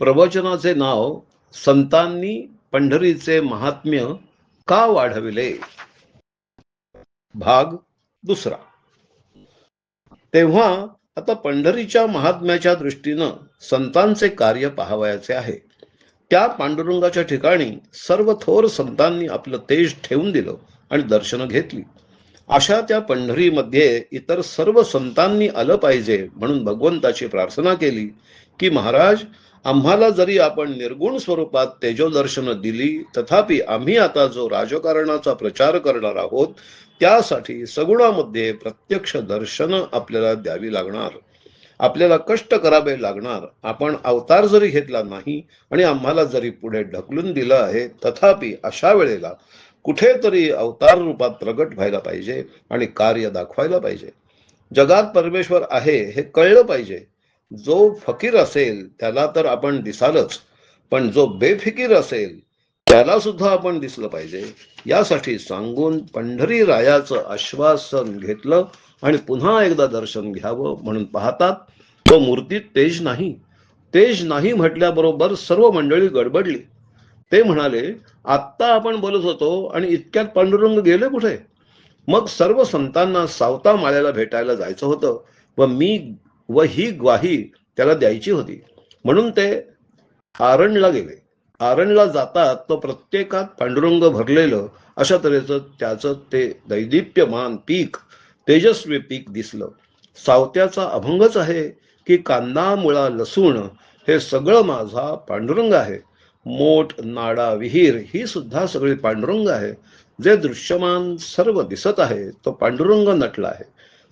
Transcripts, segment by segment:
प्रवचनाचे नाव संतांनी पंढरीचे महात्म्य का वाढविले? भाग दुसरा. तेव्हा आता पंढरीच्या महात्म्याच्या दृष्टीनं संतांचे कार्य पाहावयाचे आहे. त्या पांडुरंगाच्या ठिकाणी सर्व थोर संतांनी आपलं तेज ठेवून दिलं आणि दर्शन घेतली. अशा त्या पंढरीमध्ये इतर सर्व संतांनी आलं पाहिजे म्हणून भगवंताची प्रार्थना केली की महाराज आम्हाला जरी आपण निर्गुण स्वरूपात तेजोदर्शन दिली तथापि आम्ही आता जो राजकारणाचा प्रचार करणार आहोत त्यासाठी सगुणामध्ये प्रत्यक्ष दर्शन आपल्याला द्यावी लागणार. आपल्याला कष्ट करावे लागणार. आपण अवतार जरी घेतला नाही आणि आम्हाला जरी पुढे ढकलून दिलं आहे तथापि अशा वेळेला कुठेतरी अवतार रूपात प्रगट व्हायला पाहिजे आणि कार्य दाखवायला पाहिजे. जगात परमेश्वर आहे हे कळलं पाहिजे. जो फकीर असेल त्याला तर आपण दिसालच. पण जो बेफिकीर असेल त्याला सुद्धा आपण दिसलं पाहिजे. यासाठी सांगून पंढरी रायाचं आश्वासन घेतलं आणि पुन्हा एकदा दर्शन घ्यावं म्हणून पाहतात. तो मूर्तीत तेज नाही. तेज नाही म्हटल्याबरोबर सर्व मंडळी गडबडली. ते म्हणाले आत्ता आपण बोलत होतो आणि इतक्यात पांडुरंग गेले कुठे? मग सर्व संतांना सावता माळ्याला भेटायला जायचं होतं. व मी व ही ग्वाही त्याला द्यायची होती. म्हणून ते आरणला गेले. आरणला जातात तो प्रत्येकात पांडुरंग भरलेलं अशा तऱ्हेचं त्याचं ते दैदिप्यमान पीक तेजस्वी पीक दिसलं. सावत्याचा अभंगच आहे की कांदा मुळा लसूण हे सगळं माझा पांडुरंग आहे. मोठ नाडा विहीर ही सुद्धा सगळी पांडुरंग आहे. जे दृश्यमान सर्व दिसत आहे तो पांडुरंग नटला आहे.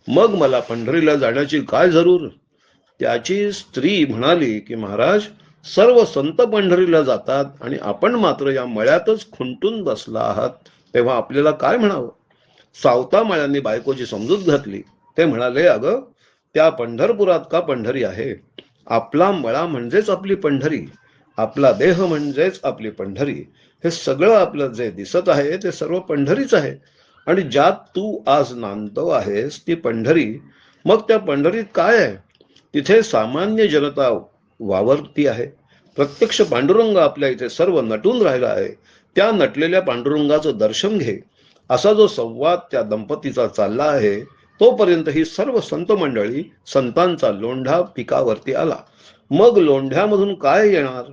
मग मला पंढरीला जाण्याची काय जरूर? त्याची स्त्री म्हणाली की महाराज सर्व संत पंढरीला जातात आणि आपण मात्र या मळ्यातच खुंटून बसला आहात. तेव्हा आपल्याला काय म्हणावं? सावता माळ्यांनी बायकोची समजूत घातली. ते म्हणाले अगं त्या पंढरपुरात का पंढरी आहे? आपला मळा म्हणजेच आपली पंढरी. आपला देह म्हणजेच आपली पंढरी. हे सगळं आपलं जे दिसत आहे ते सर्व पंढरीच आहे. आणि ज्यात तू आज नांदतो आहेस ती पंढरी. मग त्या पंढरीत काय आहे? तिथे सामान्य जनता वावरती आहे. प्रत्यक्ष पांडुरंग आपल्या इथे सर्व नटून राहिला आहे. त्या नटलेल्या पांडुरंगाचं दर्शन घे. असा जो संवाद त्या दंपतीचा चालला आहे तोपर्यंत ही सर्व संत मंडळी संतांचा लोंढा पिकावरती आला. मग लोंढ्यामधून काय येणार?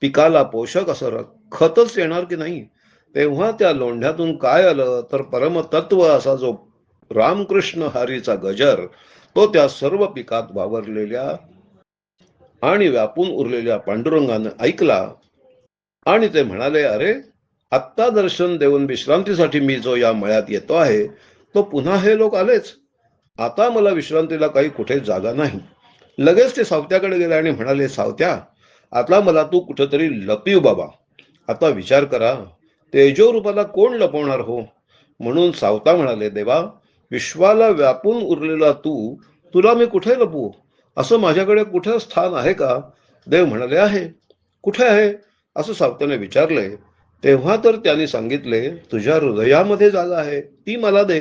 पिकाला पोषक असं खतच येणार की नाही? तेव्हा त्या लोंढ्यातून काय आलं? तर परमतत्व असा जो रामकृष्ण हरीचा गजर तो त्या सर्व पिकात वावरलेल्या आणि व्यापून उरलेल्या पांडुरंगाने ऐकला आणि ते म्हणाले अरे आत्ता दर्शन देऊन विश्रांतीसाठी मी जो या मळ्यात येतो आहे तो पुन्हा हे लोक आलेच. आता मला विश्रांतीला काही कुठे जागा नाही. लगेच ते सावत्याकडे गेले आणि म्हणाले सावत्या आता मला तू कुठेतरी लपीव बाबा. आता विचार करा. तेजोरूपाला कोण लपवणार हो? म्हणून सावता म्हणाले देवा विश्वाला व्यापून उरलेला तू तुला मी कुठे लपू असं माझ्याकडे कुठे स्थान आहे का? देव म्हणाले आहे. कुठे आहे? असं सावताने विचारले. तेव्हा तर त्यांनी सांगितले तुझ्या हृदयामध्ये जागा आहे ती मला दे.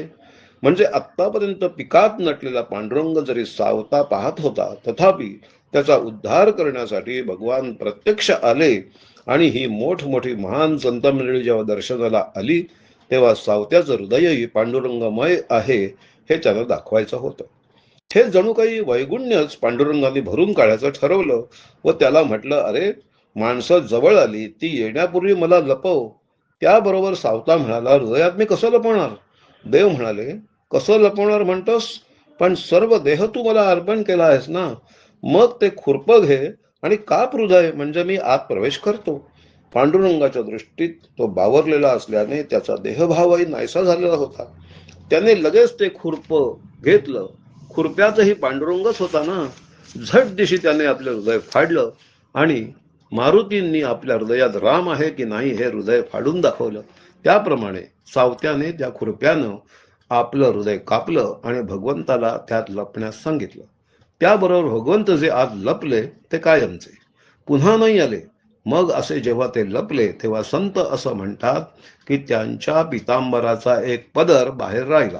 म्हणजे आत्तापर्यंत पिकात नटलेला पांडुरंग जरी सावता पाहत होता तथापि त्याचा उद्धार करण्यासाठी भगवान प्रत्यक्ष आले आणि ही मोठमोठी महान संत मंडळी जेव्हा दर्शनाला आली तेव्हा सावत्याचं हृदयही पांडुरंगमय आहे हे त्याला दाखवायचं होतं. हे जणू काही वैगुण्यच पांडुरंगाने भरून काढायचं ठरवलं व त्याला म्हटलं अरे माणसं जवळ आली ती येण्यापूर्वी मला लपव. त्याबरोबर सावता म्हणाला हृदयात मी कसं लपवणार? देव म्हणाले कसं लपवणार म्हणतोस? पण सर्व देह तू मला अर्पण केला आहेस ना? मग ते खुरप घे आणि काप हृदय म्हणजे मी आत प्रवेश करतो. पांडुरंगाच्या दृष्टीत तो बावरलेला असल्याने त्याचा देहभावही नाहीसा झालेला होता. त्याने लगेच ते खुरप घेतलं. खुरप्याचंही पांडुरंगच होता ना? झट दिशी त्याने आपलं हृदय फाडलं आणि मारुतींनी आपल्या हृदयात राम आहे की नाही हे हृदय फाडून दाखवलं. त्याप्रमाणे सावत्याने त्या खुरप्यानं आपलं हृदय कापलं आणि भगवंताला त्यात लपण्यास सांगितलं. त्याबरोबर भगवंत जे आज लपले ते कायमचे. पुन्हा नाही आले. मग असे जेव्हा ते लपले तेव्हा संत असं म्हणतात की त्यांच्या पितांबराचा एक पदर बाहेर राहिला.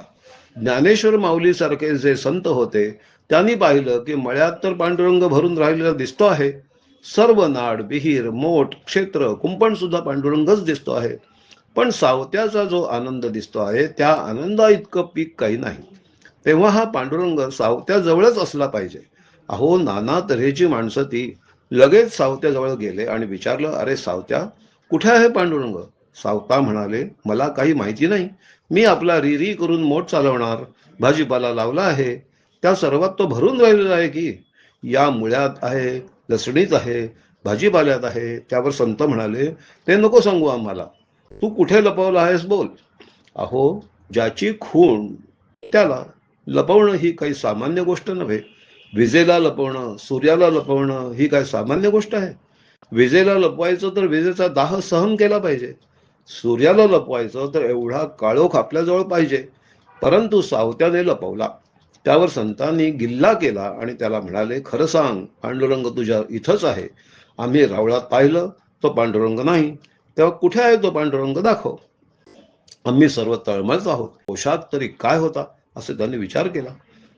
ज्ञानेश्वर माऊली सारखे जे संत होते त्यांनी पाहिलं की मळ्यात तर पांडुरंग भरून राहिलेला दिसतो आहे. सर्व नाड विहीर मोठ क्षेत्र कुंपण सुद्धा पांडुरंगच दिसतो आहे. पण सावत्याचा जो आनंद दिसतो आहे त्या आनंदा इतकं पीक काही नाही. तेव्हा हा पांडुरंग सावत्याजवळच असला पाहिजे. अहो नाना तऱ्हेची माणसं ती. लगेच सावत्याजवळ गेले आणि विचारलं अरे सावत्या कुठे आहे पांडुरंग? सावता म्हणाले मला काही माहिती नाही. मी आपला रिरी करून मोठ चालवणार. भाजीपाला लावला आहे. त्या सर्वात तो भरून राहिलेला आहे की? या मुळ्यात आहे लसणीत आहे भाजीपाल्यात आहे. त्यावर संत म्हणाले ते नको सांगू आम्हाला. तू कुठे लपवला आहेस बोल. अहो ज्याची खूण त्याला लपवणं ही काही सामान्य गोष्ट नव्हे. विजेला लपवणं सूर्याला लपवणं ही काय सामान्य गोष्ट आहे? विजेला लपवायचं तर विजेचा दाह सहन केला पाहिजे. सूर्याला लपवायचं तर एवढा काळोख आपल्याजवळ पाहिजे. परंतु सावत्याने लपवला. त्यावर संतांनी गिल्ला केला आणि त्याला म्हणाले खरं सांग पांडुरंग तुझ्या इथंच आहे. आम्ही रावळात पाहिलं तो पांडुरंग नाही. तेव्हा कुठे आहे तो पांडुरंग? दाखव. आम्ही सर्व तळमळत आहोत. पोशाख तरी काय होता? असे त्यांनी विचार केला.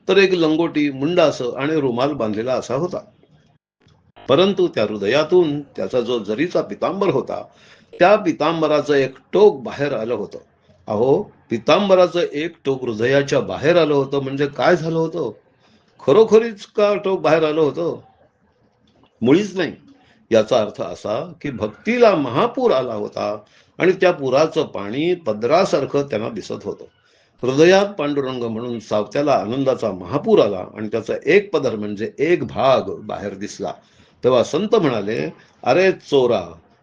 तर एक लंगोटी मुंडास आणि रुमाल बांधलेला असा होता. परंतु त्या हृदयातून त्याचा जो जरीचा पितांबर होता त्या पितांबराचं एक टोक बाहेर आलं होतं. अहो पितांबराचं एक टोक हृदयाच्या बाहेर आलं होतं म्हणजे काय झालं होतं? खरोखरीच का टोक बाहेर आलं होतं? मुळीच नाही. याचा अर्थ असा की भक्तीला महापूर आला होता आणि त्या पुराचं पाणी पदरासारखं त्यांना दिसत होतं. हृदयात पांडुरंग म्हणून सावत्याला आनंदाचा महापूर आला आणि त्याचा एक पदर म्हणजे एक भाग बाहेर दिसला. तेव्हा संत म्हणाले अरे चोरा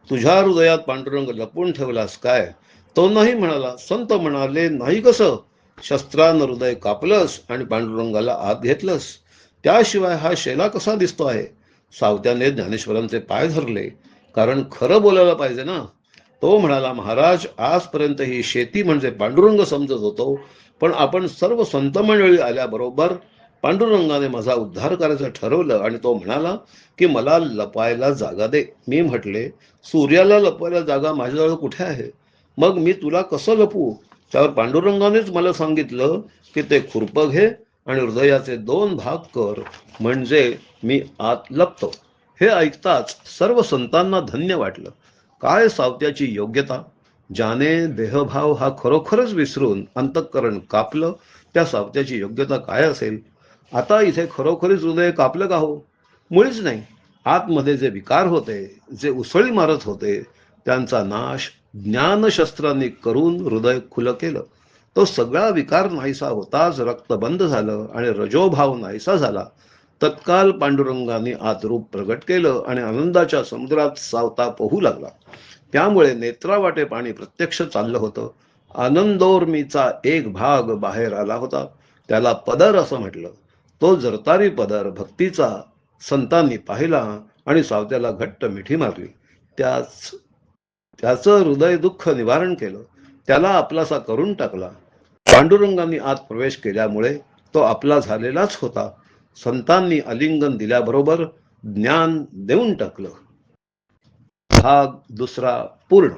तुझ्या हृदयात पांडुरंग लपून ठेवलास काय? तो नाही म्हणाला संत म्हणाले नाही कसं? शस्त्रानं हृदय कापलंस आणि पांडुरंगाला आत घेतलंस. त्याशिवाय हा शेला कसा दिसतो आहे? सावत्याने ज्ञानेश्वरांचे पाय धरले. कारण खरं बोलायला पाहिजे ना. तो म्हणाला महाराज आजपर्यंत ही शेती म्हणजे पांडुरंग समजत होतो पण आपण सर्व संत मंडळी आल्याबरोबर पांडुरंगाने माझा उद्धार करायचं ठरवलं आणि तो म्हणाला की मला लपायला जागा दे. मी म्हटले सूर्याला लपवायला जागा माझ्याजवळ कुठे आहे? मग मी तुला कसं लपू त्यावर पांडुरंगानेच मला सांगितलं की ते खुरप घे आणि हृदयाचे दोन भाग कर म्हणजे मी आत लपतो. हे ऐकताच सर्व संतांना धन्य वाटलं. काय सावत्याची योग्यता? ज्याने देहभाव हा खरोखरच विसरून अंतःकरण कापलं त्या सावत्याची योग्यता काय असेल? आता इथे खरोखरीच हृदय कापलं का हो? मुळीच नाही. आतमध्ये जे विकार होते जे उसळी मारत होते त्यांचा नाश ज्ञानशस्त्रांनी करून हृदय खुलं केलं. तो सगळा विकार नाहीसा होताच रक्त बंद झालं आणि रजोभाव नाहीसा झाला. तत्काल पांडुरंगाने आत रूप प्रगट केलं आणि आनंदाच्या समुद्रात सावता पोहू लागला. त्यामुळे नेत्रावाटे पाणी प्रत्यक्ष चाललं होतं. आनंदोर्मीचा एक भाग बाहेर आला होता. त्याला पदर असं म्हटलं. तो जरतारी पदर भक्तीचा संतांनी पाहिला आणि सावत्याला घट्ट मिठी मारली. त्याच त्याचं हृदय दुःख निवारण केलं. त्याला आपलासा करून टाकला. पांडुरंगांनी आत प्रवेश केल्यामुळे तो आपला झालेलाच होता. संतांनी अलिंगन दिल्याबरोबर ज्ञान देऊन टाकलं. भाग दुसरा पूर्ण.